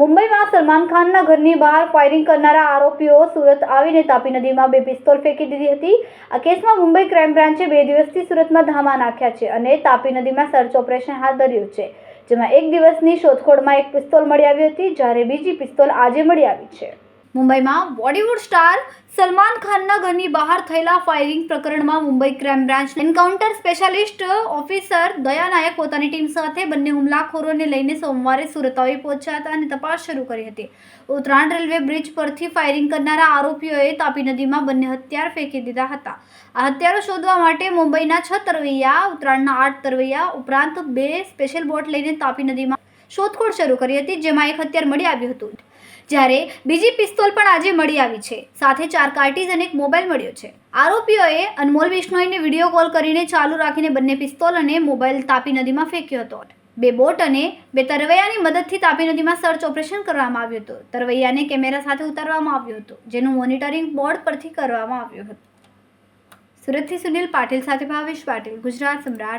મુંબઈમાં સલમાન ખાનના ઘરની બહાર ફાયરિંગ કરનારા આરોપીઓ સુરત આવીને તાપી નદીમાં બે પિસ્તોલ ફેંકી દીધી હતી. આ કેસમાં મુંબઈ ક્રાઇમ બ્રાન્ચે બે દિવસથી સુરતમાં ધામા નાખ્યા છે અને તાપી નદીમાં સર્ચ ઓપરેશન હાથ ધર્યું છે, જેમાં એક દિવસની શોધખોળમાં એક પિસ્તોલ મળી આવી હતી, જ્યારે બીજી પિસ્તોલ આજે મળી આવી છે. મુંબઈમાં બોલિવૂડ સ્ટાર સલમાન ખાનના ઘરની બહાર થયેલા ફાયરિંગ પ્રકરણમાં Mumbai crime branch encounter specialist officer Daya Nayak પોતાની ટીમ સાથે બંને હુમલાખોરોને લઈને સોમવારે સુરત આવી પહોંચ્યા હતા અને તપાસ શરૂ કરી હતી. ઉત્તરાયણ રેલવે બ્રિજ પરથી ફાયરિંગ કરનારા આરોપીઓએ તાપી નદીમાં બંને હથિયાર ફેંકી દીધા હતા. આ હથિયારો શોધવા માટે મુંબઈના છ તરવૈયા, ઉત્તરાયણના આઠ તરવૈયા, ઉપરાંત બે સ્પેશિયલ બોટ લઈને તાપી નદીમાં શોધખોળ શરૂ કરી હતી, જેમાં એક હથિયાર મળી આવ્યું હતું. જ્યારે બીજી પિસ્તોલ પણ આજે મળી આવી છે. સાથે ચાર કાર્ટીઝ અને એક મોબાઈલ મળ્યો છે. આરોપીઓએ અનમોલ બિશ્નોઈને વીડિયો કોલ કરીને ચાલુ રાખીને બંને પિસ્તોલ અને મોબાઈલ તાપી નદીમાં ફેંક્યો હતો. બે બોટ અને બે તરવૈયાની મદદથી તાપી નદીમાં સર્ચ ઓપરેશન કરવામાં આવ્યું હતું. તરવૈયાને કેમેરા સાથે ઉતારવામાં આવ્યું હતું, જેનું મોનિટરિંગ બોર્ડ પરથી કરવામાં આવ્યું હતું. સુરતથી સુનિલ પાટીલ સાથે ભાવેશ પાટીલ, ગુજરાત સમ્રાટ